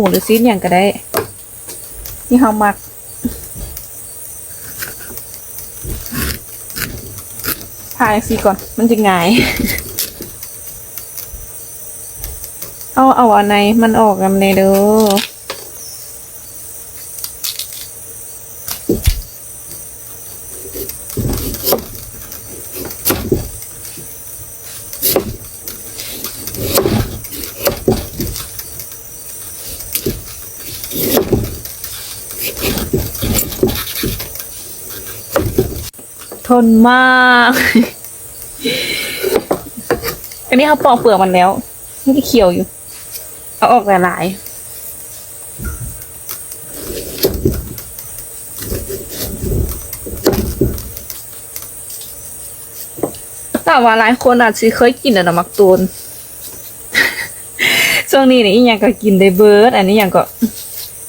มูหรือซีนอย่างก็ได้นี่เฮามักพายซีก่อน มันจะง่าย เอาเอาอันไหนมันออกกันเลยเด้อ ทนมาก อันนี้เขาปอกเปลือกมันแล้ว มันก็เขียวอยู่ เอาออกหลายๆแต่ว่าหลายคนอาจจะเคยกินแต่น้ำมักตูนช่วงนี้นี่อีหยังก็กินได้เบิร์ดอันนี้อย่างก็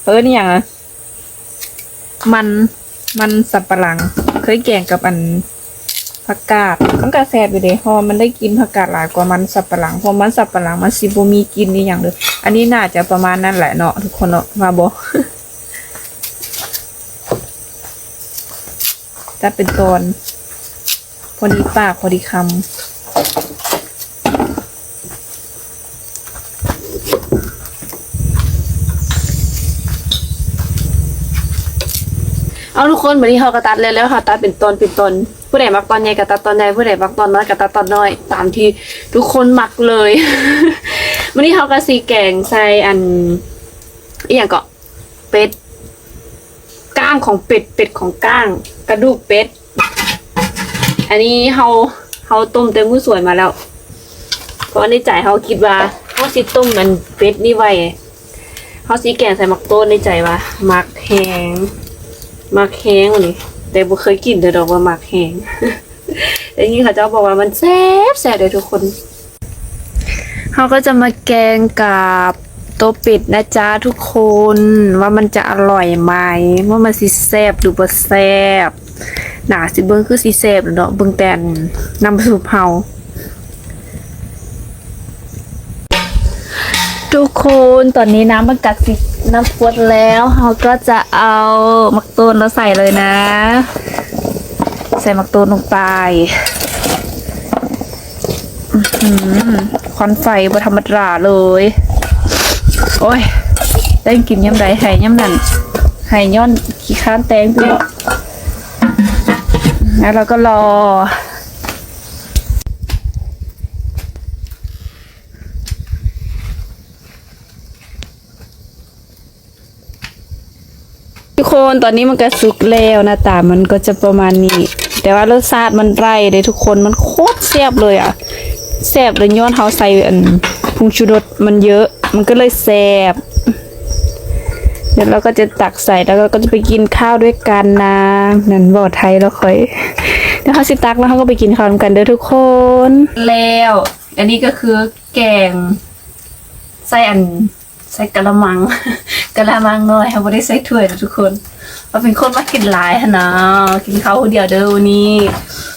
เออนี่อย่างอะมันมันสับปะหลัง เคยแกงกับอันผักกาดมันก็แซ่บอยู่เด้พอมันได้กินผักกาดหลายกว่ามันสับปะหลังเพราะมันสับปะหลังมันสิบ่มีกินนี่อย่างเด้ออันนี้น่าจะประมาณนั้นแหละเนาะทุกคนเนาะมาบ่ถ้าเป็นตอนพอดีปากพอดีคำ เอาทุกคนวันนี้เขากระตัดเลยแล้วค่ะตัดเป็นตอนเป็นตอนผู้ใดมักตอนใหญ่กระตัดตอนใหญ่ผู้ใดมักตอนน้อยกระตัดตอนน้อย ตามที่ทุกคนมักเลยวันนี้เขากระซีแกงใส่อันอีอย่างก็เป็ดก้างของเป็ดเป็ดของก้าง กระดูกเป็ด อันนี้เขาเขาต้มเต็มมือสวยมาแล้ว เพราะในใจเขาคิดว่าเขาสิต้มมันเป็ดนี่ไว้เขาสีแกงใส่มักโต้นในใจว่ามักแหง มักแห้งวันนี้แต่บ่เคยกินเด้อดอกว่ามักแห้งแต่นี่เขาเจ้าบอกว่ามันแซ่บแซ่บเลยทุกคนเขาก็จะมาแกงกับตัวเป็ดนะจ๊ะทุกคนว่ามันจะอร่อยไหมว่ามันสิแซ่บหรือบ่แซ่บหนาสิเบิ่งคือสิแซ่บหรือเนาะเบิ่งแต่นนำสู่เฮาทุกคนตอนนี้น้ำมันกัดสิ น้ำพวดแล้วเราก็จะเอามักตูนเราใส่เลยนะ ใส่มักตูนลงไปควันไฟบธรรมดาเลย โอ้ย ได้กินย่ำใดไห้ย่ำนั่นไห้ย้อนขี้ค้านแตงด้วยแล้วเราก็รอ คนตอนนี้มันก็สุกแล้วหน้าตามันก็จะประมาณนี้ แต่ว่ารสชาติมันไรเลยทุกคนมันโคตรแซ่บเลยอะแซ่บเลยย้อนเขาใส่อันผงชูรสมันเยอะ มันก็เลยแซ่บเดี๋ยวเราก็จะตักใส่แล้วเราก็จะไปกินข้าวด้วยกันนะนั่นบอกไทยแล้วค่อยเดี๋ยวเขาสิตักแล้วเขาก็ไปกินข้าวกันเด้อทุกคน แล้ว อันนี้ก็คือแกงใส่อัน ใส่กะละมังกะละมังน้อยค่ะไม่ได้ใส่ถ้วยนะทุกคนเราเป็นคนมากินหลายนะ กินข้าวเดียวเด้อวันนี้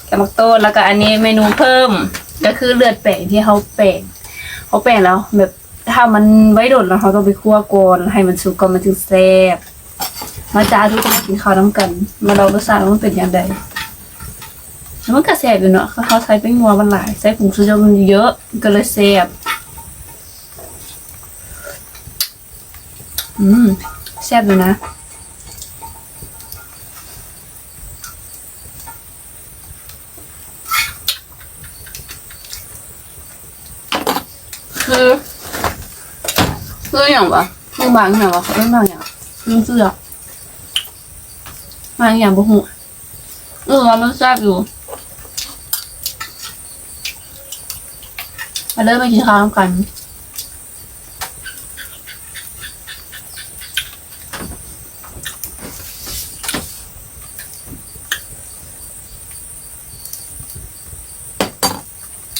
แกงมักโต้นแล้วก็อันนี้เมนูเพิ่ม ก็คือเลือดแป้งที่เขาแป้งเขาแป้งแล้ว แบบถ้ามันไว้โดดแล้วเขาต้องไปคั่วก่อนให้มันสุกก่อนมันถึงแซ่บมาจ้าทุกคนกินข้าวน้ำกัน มาลองรสชาติว่ามันเป็นยังไงแล้วมันก็แซ่บอยู่เนาะเขาใส่เป็นงัวมันหลายใส่ผงชูรสมันเยอะก็เลยแซ่บ อืมแซ่บอยู่นะ คือคืออย่างวะคือบางอย่างวะเขาเป็นบางอย่างคือเสื้อบางอย่างบุหัวเออมันแซ่บอยู่มาเริ่มไปกินข้าวกัน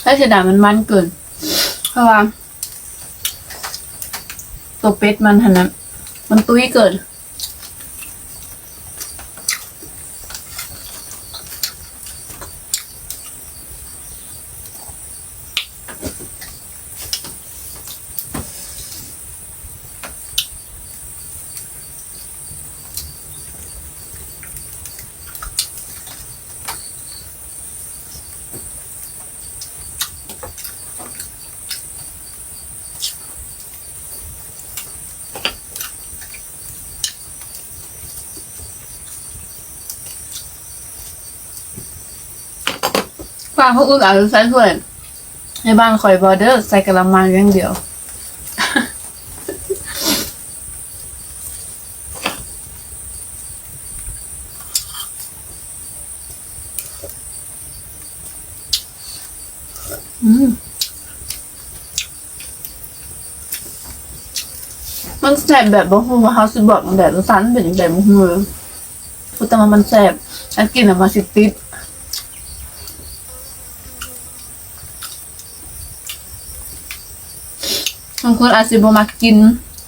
ถ้าเสียดายมันมันเกิน เพราะว่า ตัวเป็ดมันหันนั้นมันตุ้ยเกิน บ้านเขาอุ่นอาจจะใส่ถ้วยในบ้านคอยบอเดอร์ใส่กระมังอย่างเดียวมันแสบแบบบ่ฮู้ว่าเฮาสิบอกมันแบบสันเป็นแบบบ่ฮู้เลยพูดแต่ว่ามันแสบอันกินแล้วมันสิติด บางคนอาจสิบ่มักกิน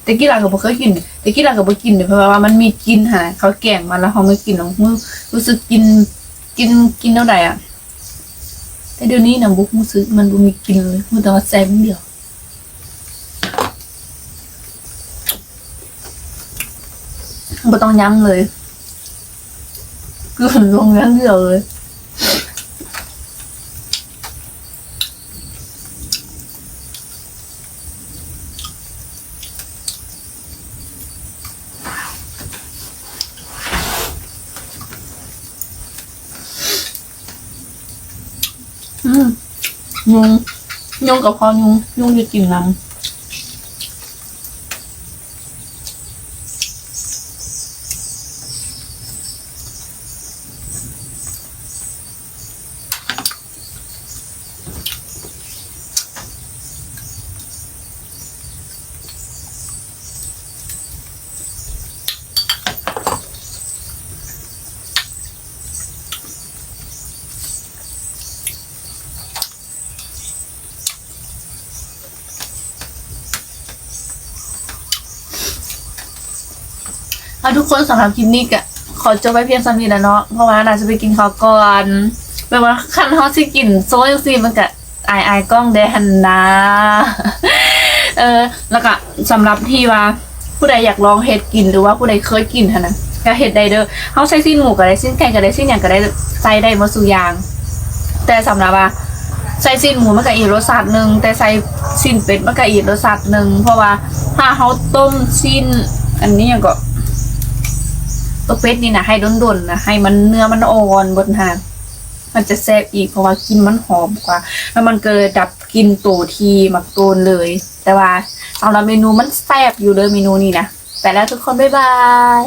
แต่กี้หลาก็บ่เคยกิน แต่กี้หลาก็บ่กินเด้อเพราะว่ามันมีกลินหาเขาแกงมาแล้วเฮาไม่กินแล้วรู้รู้สึกกินกินกินเท่าใดอะ แต่เดี๋ยวนี้นะบุกรู้สึกมันบ่มีกลินเลยมันแต่ว่าแซ่บเดียวบ่ต้องยั้งเลยคือลงยั้งเดียวเลย อืม ยุงยุงกับพอยุงยุงจะกินน้ำ เอาทุกคนสำหรับคลิปนี้ก็ขอจบไว้เพียงสำนี้แล้วเนาะเพราะว่าน่าจะไปกินข้าวก่อนแบบว่าคันเขาสิกินโซ่ยังสิมันก็อายอายกล้องแดนนะเออแล้วก็สำหรับที่ว่าผู้ใดอยากลองเห็ดกินหรือว่าผู้ใดเคยกินหั้นนะก็เห็ดไดเด้อเขาใส่สิ้นหมูก็ได้สิ้นไก่ก็ได้สิ้นอย่างก็ได้ใส่ได้มดสุยาง แต่สำหรับว่าใส่สิ้นหมูมันก็อีกรสชาติหนึ่งแต่ใส่สิ้นเป็ดมันก็อีกรสชาติหนึ่งเพราะว่าถ้าเขาต้มสิ้นอันนี้อย่างก็ ตัวเป็ดนี่นะให้ด้นๆนะให้มันเนื้อมันอ่อนบนหางมันจะแซ่บอีกเพราะว่ากินมันหอมกว่า แล้วมันเกิดดับกินตัวทีมักโตนเลย แต่ว่าสำหรับเมนูมันแซ่บอยู่เลยเมนูนี้นะแต่แล้วทุกคนบ๊ายบาย